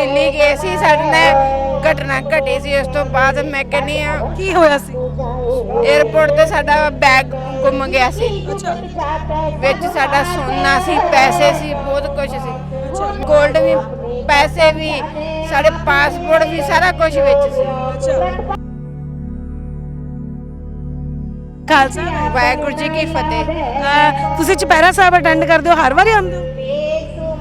ਦਿੱਲੀ ਗਏ ਸੀ ਸਾਡੇ ਨਾਲ ਘਟਨਾ ਘਟੀ ਸੀ ਉਸ ਤੋਂ ਬਾਅਦ ਮੈਂ ਕਹਿੰਨੀ ਆ ਕੀ ਹੋਇਆ ਸੀ? 에어ਪੋਰਟ ਤੇ ਸਾਡਾ ਬੈਗ ਗੁੰਮ ਗਿਆ ਸੀ। ਵਿੱਚ ਸਾਡਾ ਸੋਨਾ ਸੀ ਪੈਸੇ ਸੀ ਬਹੁਤ ਕੁਝ ਸੀ। 골ਡ ਵੀ ਪੈਸੇ ਵੀ ਸਾਡੇ ਪਾਸਪੋਰਟ ਵੀ ਸਾਰਾ ਕੁਝ ਵਿੱਚ ਸੀ। ਖਾਲਸਾ ਵਾਹਿਗੁਰੂ ਜੀ ਕੀ ਫਤਿਹ। ਤੁਸੀਂ ਚੁਪਹਿਰਾ ਸਾਹਿਬ ਅਟੈਂਡ ਕਰਦੇ ਹੋ ਹਰ ਵਾਰੀ ਆਉਂਦੇ ਹੋ?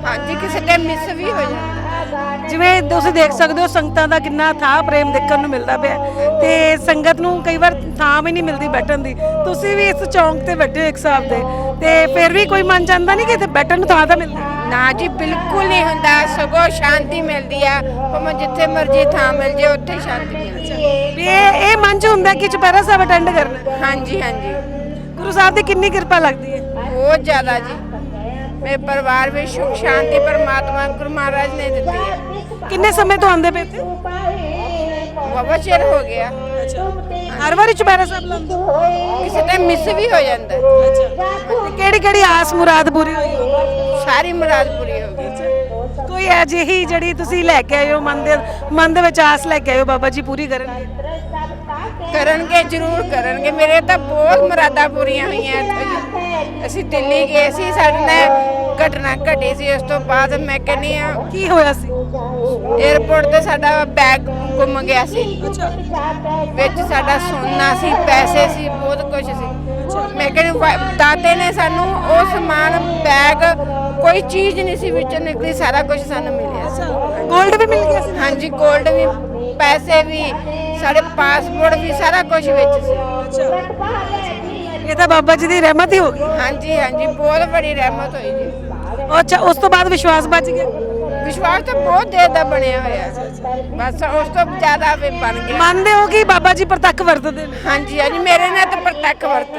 ਹਾਂਜੀ ਕਿਸੇ ਟਾਈਮ ਮਿਸ ਵੀ ਹੋ ਜਾਂਦਾ। ਜਿਵੇਂ ਤੁਸੀਂ ਦੇਖ ਸਕਦੇ ਹੋ ਸੰਗਤਾਂ ਦਾ ਕਿੰਨਾ ਥਾਂ ਪ੍ਰੇਮ ਦੇਖਣ ਨੂੰ ਮਿਲਦਾ ਪਿਆ। ਤੇ ਸੰਗਤ ਨੂੰ ਕਈ ਵਾਰ ਥਾਂ ਵੀ ਨਹੀਂ ਮਿਲਦੀ ਬੈਠਣ ਦੀ। ਤੁਸੀਂ ਵੀ ਇਸ ਚੌਂਕ ਤੇ ਬੈਠੇ ਹੋ ਇੱਕ ਹਿਸਾਬ ਦੇ। ਤੇ ਫਿਰ ਵੀ ਕੋਈ ਮਨ ਚਾਹੁੰਦਾ ਨਹੀਂ ਕਿ ਇੱਥੇ ਬੈਠਣ ਨੂੰ ਥਾਂ ਤਾਂ ਮਿਲਦੀ। ਨਾ ਜੀ ਬਿਲਕੁਲ ਨਹੀਂ ਹੁੰਦਾ। ਸਗੋਂ ਸ਼ਾਂਤੀ ਮਿਲਦੀ ਆ। ਭਾਵੇਂ ਜਿੱਥੇ ਮਰਜ਼ੀ ਥਾਂ ਮਿਲ ਜੇ ਉੱਥੇ ਸ਼ਾਂਤੀ ਮਿਲ ਜਾਏ। ਵੀ ਇਹ ਇਹ ਮਨ ਚ ਹੁੰਦਾ ਕਿ ਚੁਪਹਿਰਾ ਸਾਹਿਬ ਅਟੈਂਡ ਕਰਨਾ। ਹਾਂਜੀ ਹਾਂਜੀ। ਗੁਰੂ ਸਾਹਿਬ ਦੀ ਕਿੰਨੀ ਕਿਰਪਾ ਲੱਗਦੀ ਹੈ। ਬਹੁਤ ਜ਼ਿਆਦਾ ਜੀ। ਮੇਰੇ ਪਰਿਵਾਰ ਵਿੱਚ ਸੁਖ ਸ਼ਾਂਤੀ ਪਰਮਾਤਮਾ ਗੁਰੂ ਮਹਾਰਾਜ ਨੇ ਦਿੱਤੀ ਹੈ। ਕਿੰਨੇ ਸਮੇਂ ਤੋਂ ਆਉਂਦੇ ਪਏ ਇੱਥੇ? ਬਾਬਾ ਚਿਰ ਹੋ ਗਿਆ। ਹਰ ਵਾਰੀ ਚੁਪਹਿਰਾ ਸਾਹਿਬ ਲਾਉਂਦੇ? ਕਿਸੇ ਟਾਈਮ ਮਿਸ ਵੀ ਹੋ ਜਾਂਦਾ। ਤੇ ਕਿਹੜੀ ਕਿਹੜੀ ਆਸ ਮੁਰਾਦ ਪੂਰੀ ਹੋਈ ਸਾਰੀ ਮੁਰਾਦ ਪੂਰੀ ਹੋ ਗਈ। ਕੋਈ ਅਜਿਹੀ ਜਿਹੜੀ ਤੁਸੀਂ ਲੈ ਕੇ ਆਏ ਹੋ ਮਨ ਦੇ ਮਨ ਦੇ ਵਿੱਚ ਆਸ ਲੈ ਕੇ ਆਏ ਹੋ ਬਾਬਾ ਜੀ ਪੂਰੀ ਕਰਨਗੇ? ਕਰਨਗੇ ਜ਼ਰੂਰ ਕਰਨਗੇ। ਮੇਰੇ ਤਾਂ ਬਹੁਤ ਮੁਰਾਦਾਂ ਪੂਰੀਆਂ ਹੋਈਆਂ ਇੱਥੇ। ਜੀ। ਅਸੀਂ ਦਿੱਲੀ ਗਏ ਸੀ ਸਾਡੇ ਨਾਲ ਘਟਨਾ ਘਟੀ ਸੀ ਉਸ ਤੋਂ ਬਾਅਦ ਮੈਂ ਕਹਿੰਨੀ ਆ ਕੀ ਹੋਇਆ ਸੀ? 에어ਪੋਰਟ ਤੇ ਸਾਡਾ ਬੈਗ ਗੁੰਮ ਗਿਆ ਸੀ। ਵਿੱਚ ਸਾਡਾ ਸੋਨਾ ਸੀ ਪੈਸੇ ਸੀ ਬਹੁਤ ਕੁਝ ਸੀ। ਮੈਂ ਕਹਿੰਨੀ ਦਾਤੇ ਨੇ ਸਾਨੂੰ ਉਹ ਸਮਾਨ ਬੈਗ ਕੋਈ ਚੀਜ਼ ਨਹੀਂ ਸੀ ਵਿੱਚ ਨਿਕਲੀ ਸਾਰਾ ਕੁਝ ਸਾਨੂੰ ਮਿਲਿਆ ਸੀ। 골ਡ ਵੀ ਮਿਲ ਗਿਆ ਸੀ? ਹਾਂਜੀ ਗੋਲਡ ਵੀ ਪੈਸੇ ਵੀ ਸਾਡੇ ਪਾਸਪੋਰਟ ਵੀ ਸਾਰਾ ਕੁਝ ਵਿੱਚ ਸੀ। ਇਹ ਤਾਂ ਬਾਬਾ ਜੀ ਦੀ ਰਹਿਮਤ ਹੀ ਹੋ ਗਈ। ਹਾਂਜੀ ਹਾਂਜੀ ਬਹੁਤ ਬੜੀ ਰਹਿਮਤ ਹੋਈ ਜੀ। ਅੱਛਾ ਉਸ ਤੋਂ ਬਾਅਦ ਵਿਸ਼ਵਾਸ ਬਚ ਗਿਆ? ਵਿਸ਼ਵਾਸ ਤਾਂ ਬਹੁਤ ਦੇਰ ਦਾ ਬਣਿਆ ਹੋਇਆ ਬਸ ਉਸ ਤੋਂ ਜ਼ਿਆਦਾ ਵੀ ਬਣ ਗਿਆ। ਮੰਨਦੇ ਹੋ ਕਿ ਬਾਬਾ ਜੀ ਪ੍ਰਤੱਖ ਵਰਤਦੇ ਨੇ? ਹਾਂਜੀ ਹਾਂਜੀ ਮੇਰੇ ਨਾਲ ਤਾਂ ਪ੍ਰਤੱਖ ਵਰਤ